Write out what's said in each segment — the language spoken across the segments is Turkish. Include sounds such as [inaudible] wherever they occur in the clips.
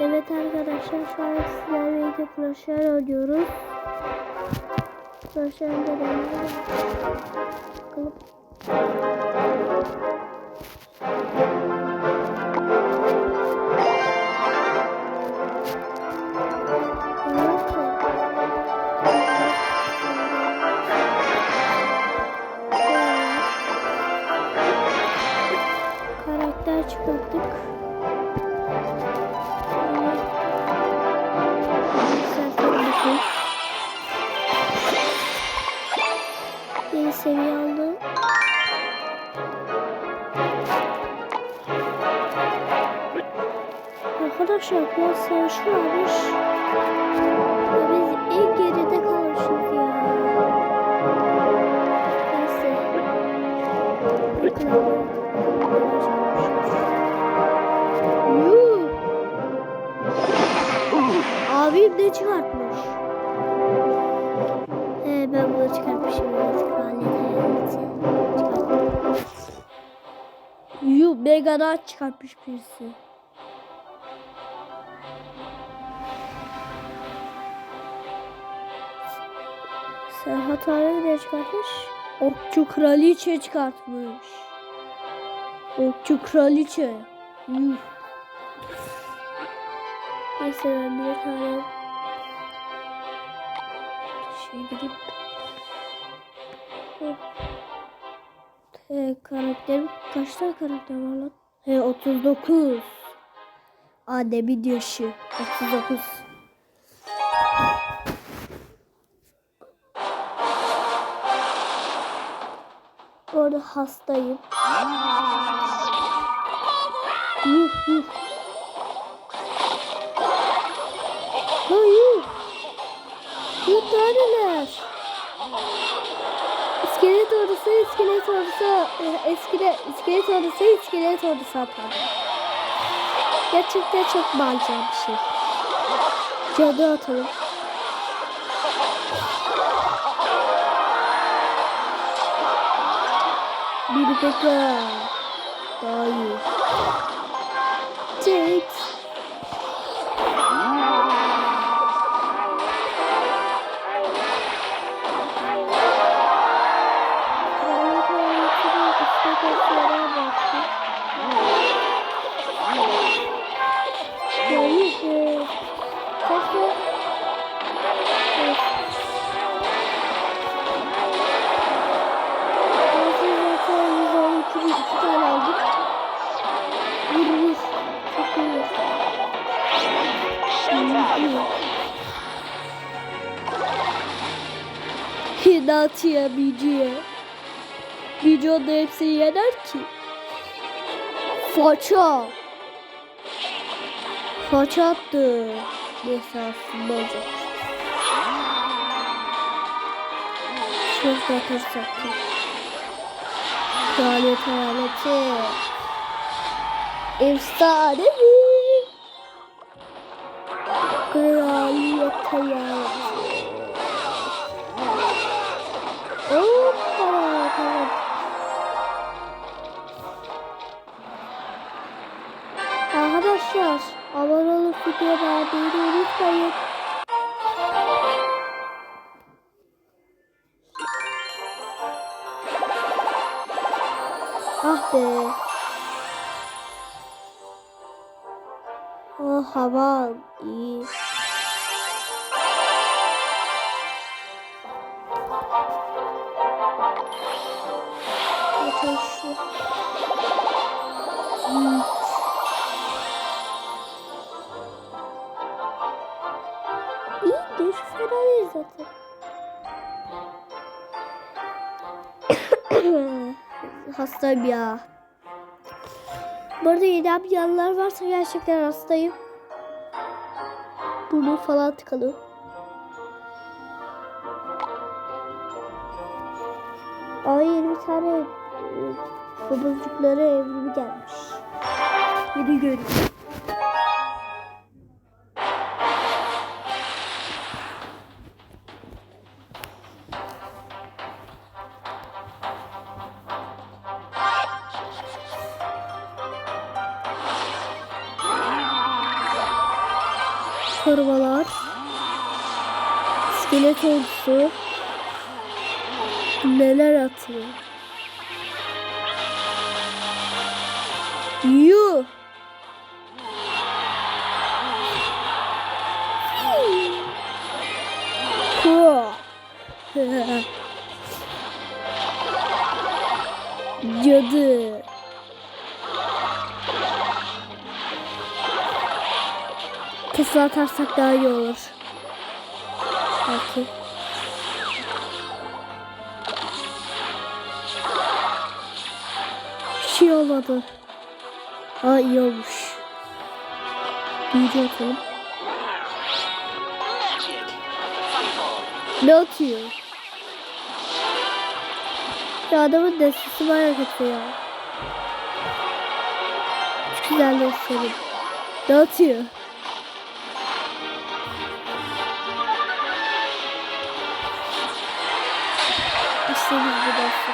Evet arkadaşlar şu an sizlerle birlikte profesyonel oynuyoruz. Profesyonel de Bakalım. Biraz savaşı varmış. Ya biz ilk geride kalmışız ya. Neyse. Bakalım. Abim de çıkartmış. He ben bunu çıkartmışım. Hayaleti. Çıkartmış. Yuh Megadan çıkartmış birisi. Serhat abi de çıkartmış. Okçu kraliçe çıkartmış. Okçu kraliçe. Yuh. Neyse ben bir tane şey girip Hop. He, karakterim kaç tane karakter var lan? He 39. Adem'in yaşı 39. Bu arada hastayım. Yuh yuh. Hayır. Yuh neredeler? İskelet ordusu, iskelet ordusu, e, eskile, iskelet ordusu, iskelet ordusu atar. Gerçekten çok malca bir şey. Cadı atalım. Bir dakika. Daha iyi. Jax. Hinatiye, Biciye. Videoda hepsini yener ki. Faça. Faça attı. Neyse aslında olacak. Söz atarsak da. Kraliyet hayaleti. Efsane mi? Kraliyet hayaleti. Unutmayın. Ah be. Oh hava iyi. Ya. Bu arada bir yanlar varsa gerçekten hastayım. Burnu falan tıkalı. Yeni bir tane e, domuzcukları evrimi gelmiş. Yeni görüyorum. Korumalar. İskelet ordusu. Neler atıyor? Yuh. [laughs] Cadı. Tesla atarsak daha iyi olur. Belki. Şey olmadı. Aa iyi olmuş. Büyücü atalım. Ne atıyor? Ya adamın destesi bayağı kötü ya. Çok güzel destesi. Ne atıyor? Deste.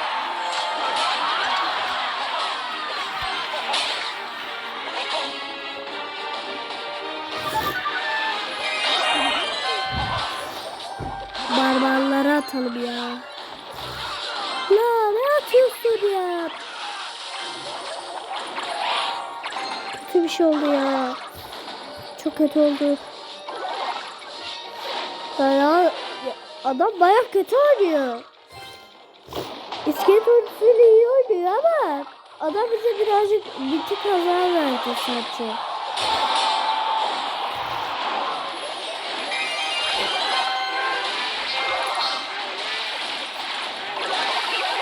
Barbarlara atalım ya. La ne atıyorsun ya? Kötü bir şey oldu ya. Çok kötü oldu. Ya, adam baya kötü oynuyor. İskelet ordusuyla iyi oynuyor ama adam bize birazcık bir tık kaza verdi sadece.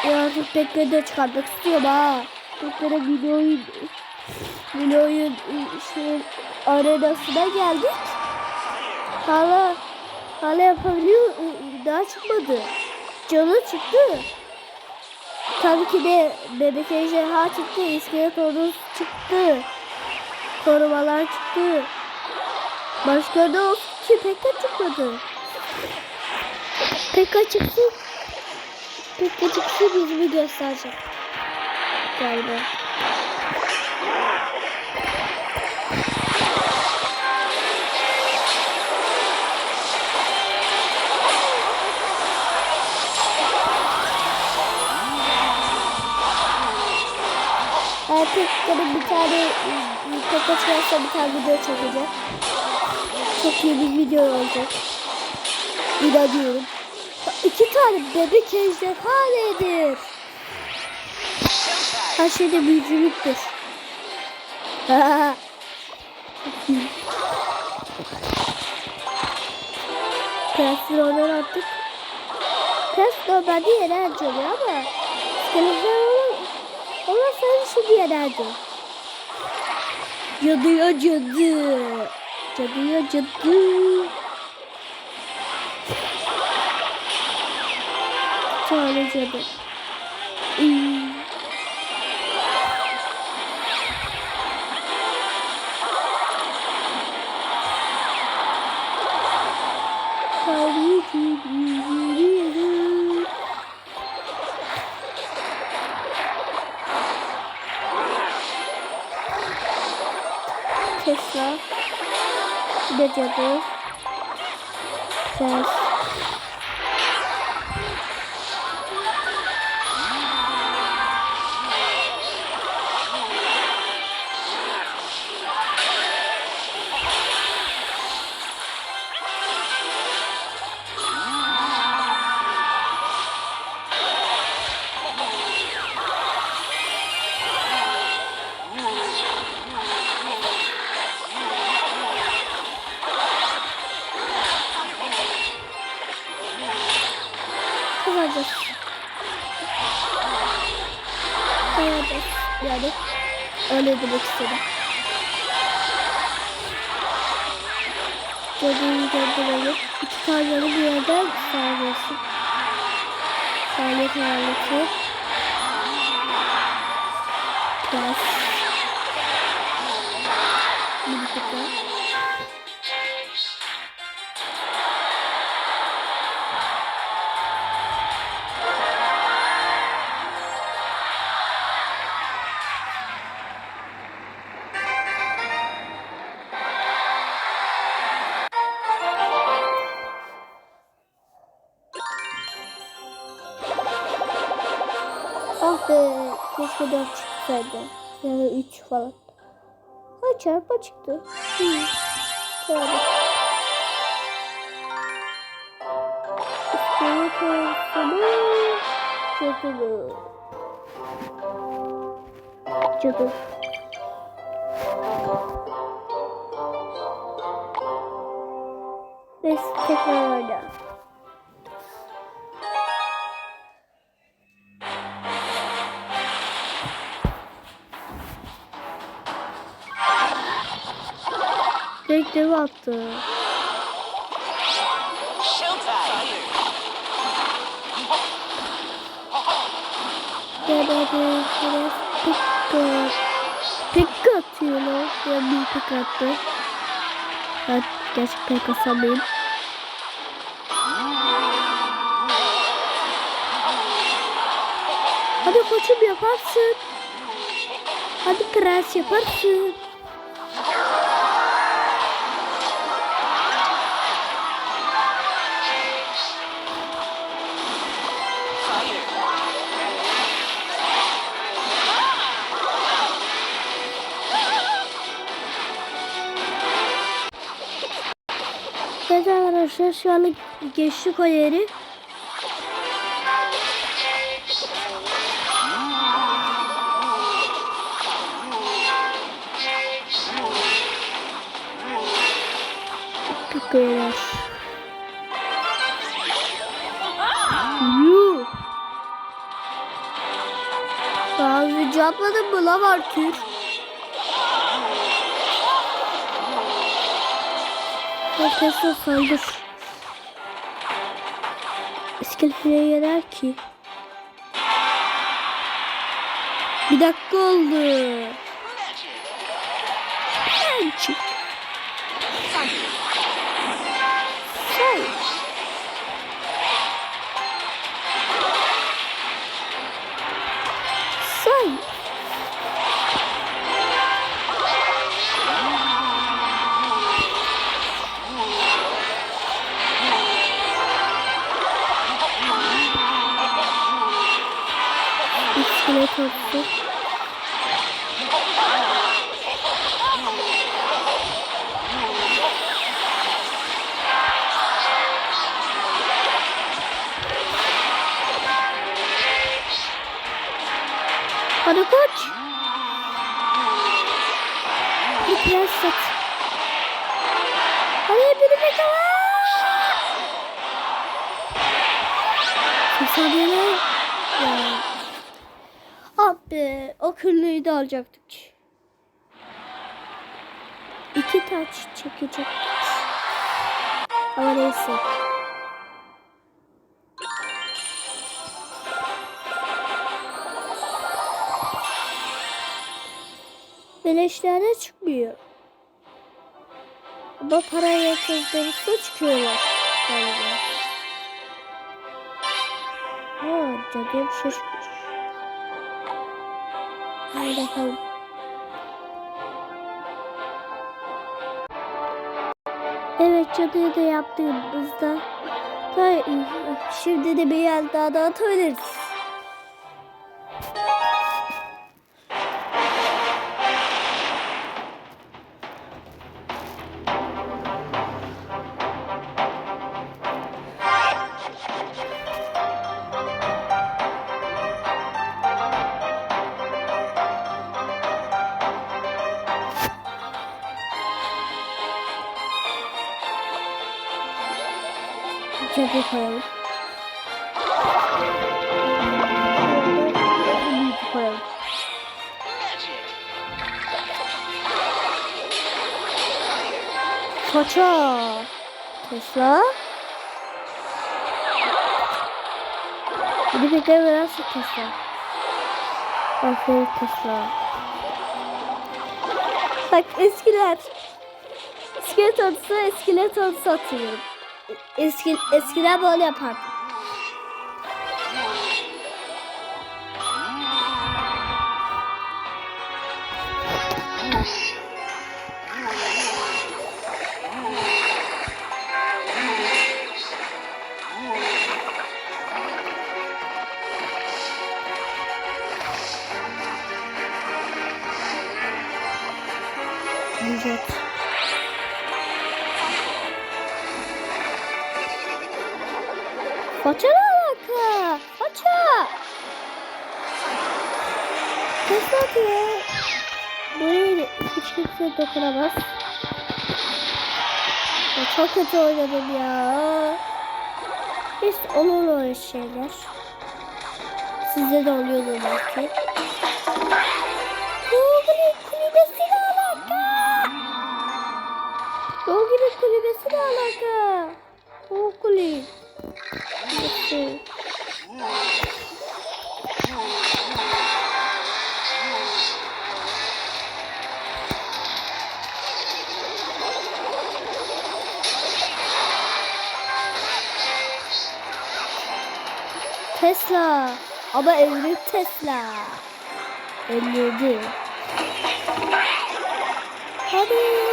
Ya artık tekrar de çıkarmak istiyorum ha. Tekrar videoyu videoyu şu arenasına geldik. Hala hala yapabiliyor daha çıkmadı. Canı çıktı. Tabii ki de bebek ejderha çıktı, iskelet ordusu çıktı. Korumalar çıktı. Başka ne olsun ki pek çıkmadı. Pekka çıksın. Pekka çıksın yüzümü göstereceğim. Galiba. Pekka'nın bir tane Pekka çıkarsa bir tane video çekeceğim. Çok iyi bir video olacak. İnanıyorum. İki tane bebek ejderha nedir? Her şeyde büyücülüktür. Prensleri oradan attık. Prens normalde yere harcıyor ama iskeletler olan ama sen şimdi yere harcıyor. Cadıya cadı. Cadıya cadı. tane cadı. Hmm. Bir cadı. Öyle demek istedim. Dediğimi gönderelim. İki tane bir yerden sağlıyorsun. Sağlık hayaleti. Plus. Bir dakika. Be, keşke 4 çıksaydı. Yani 3 falan. Ha çarpma çıktı. Hı. Olsun. Cadı. Cadı. Neyse tekrar oyna. Direkt dev attı. Gebedi biraz pikka. Pikka atıyorlar. Ya bir pik attı. Ben gerçek pek asamayım. Hadi koçum yaparsın. Hadi prens yaparsın. Arkadaşlar şu anda geçtik o yeri. Pikeler. Yuh. Önce atmadın mı lan Arthur? Herkese saldır. İskelefeye yener ki. Bir dakika oldu. Hadi koç. Bir prens sat. Hadi bir Saniyeler. Ya. Abi o kırmızıyı da alacaktık. İki taç çekecektik. Ama neyse. Beleşlerde çıkmıyor. Ama parayla yatırdığımızda çıkıyorlar. Galiba. Ha, şey çıkmış. Hadi bakalım. Evet cadıya da yaptığımızda da şimdi de el daha dağıtabiliriz. Cadı koyalım. Koyalım. Paça. Tesla. Bir de biraz Tesla. Aferin Tesla. Bak eskiler. İskelet atısı, iskelet atısı atıyorum eski eskiden böyle yapardım. Evet. Ne alaka? Faça. Tesla atıyor. Buraya hiç kimse dokunamaz. Ya çok kötü oynadım ya. Biz olur öyle şeyler. Sizde de oluyordur belki. Google'in kulübesi ne alaka? Google'in kulübesi ne alaka? Google'in Tesla. Ama evli Tesla. 57. Hadi. Hadi.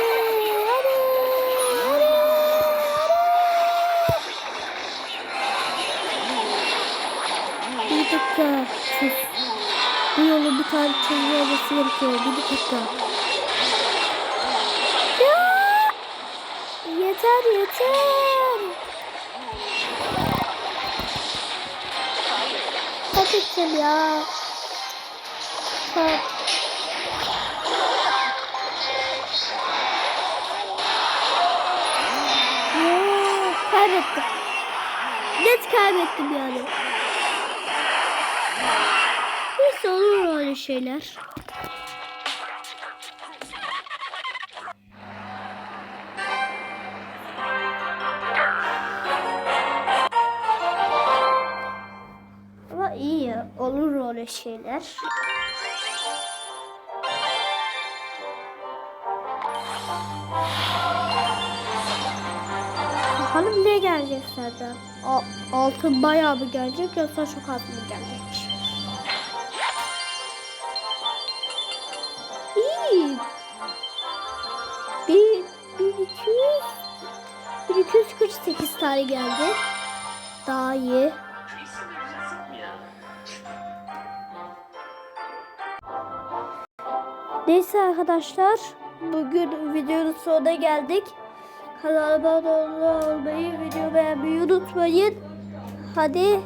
Çözüm olması gerekiyor. Bir dakika. Ya! Yeter yeter. Ya. Ha. Ya, Kaybettim. Net kaybettim yani. Neyse olur öyle şeyler. Ama iyi. Olur öyle şeyler. Bakalım ne gelecek? A- altın bayağı mı gelecek yoksa çok az mı gelecek? 1200 1248 tane geldi. Daha iyi. Neyse arkadaşlar bugün videonun sonuna geldik. Kanalıma abone olmayı, video beğenmeyi unutmayın. Hadi